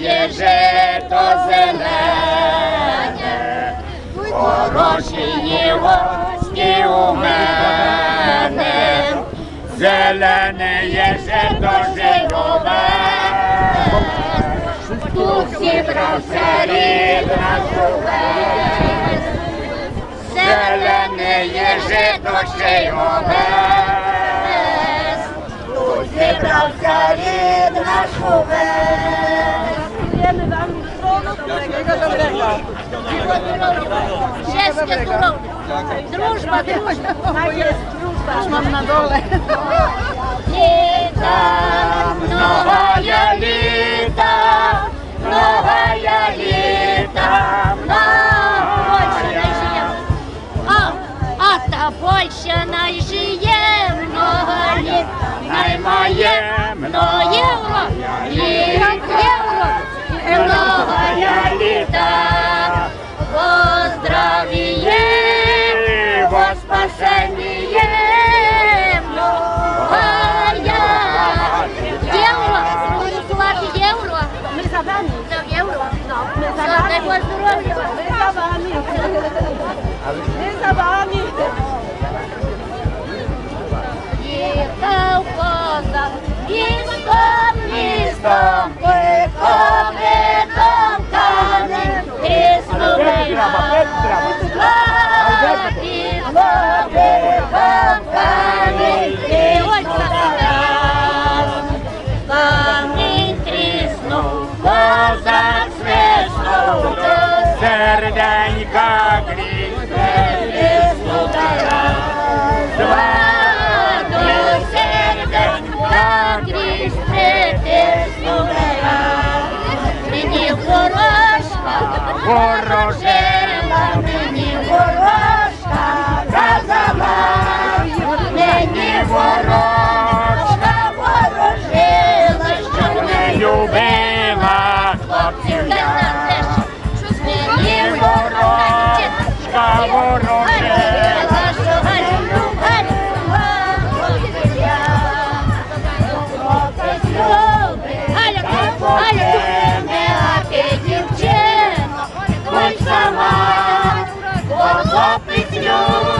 є жито зелене, хороші гості у мене, зелене є жито живе, тут зібрався рід наш увесь. Зелене є жито ще й овес, тут зібрався рід наш Щастя, здоров'я. Дружба, дружба. Мам на доле. Літа, многая літа, многая літа, многая. А, а та Польща найжиє много літ. Наймає Серденька гріхне, Два до серденька крізь притиснули. Мені ворожка ворожила, дівчина, будь сама, бо хлопець любить.